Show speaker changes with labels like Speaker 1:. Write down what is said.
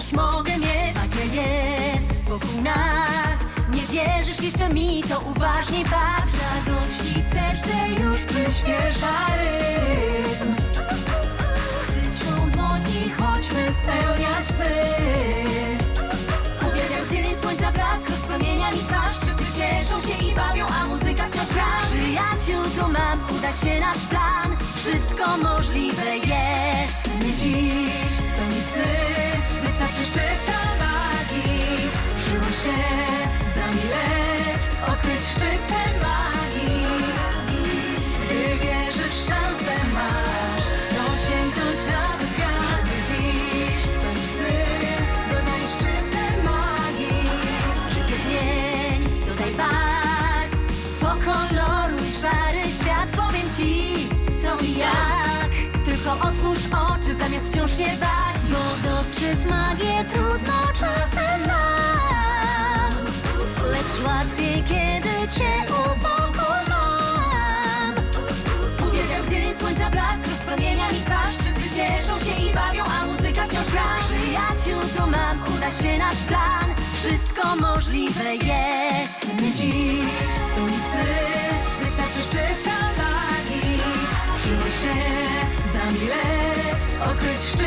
Speaker 1: dziś mogę mieć. Magia jest wokół nas. Nie wierzysz jeszcze mi, to uważnie patrz. Radości serce już przyspiesza rytm. Sycią dłoni, chodźmy spełniać sny. Uwielbiam dzień słońca blask, rozpromienia mi twarz. Wszyscy cieszą się i bawią, a muzyka wciąż gra. Przyjaciół tu mam, uda się nasz plan. Wszystko możliwe jest otwórz oczy zamiast wciąż się bać. Bo dostrzec magię trudno czasem nam. Lecz łatwiej kiedy cię u boku mam Uwielbiam dzień słońca blask rozpromienia mi twarz. Wszyscy cieszą się i bawią, a muzyka wciąż gra. Przyjaciół tu mam, uda się nasz plan. Wszystko możliwe jest leć, odkryć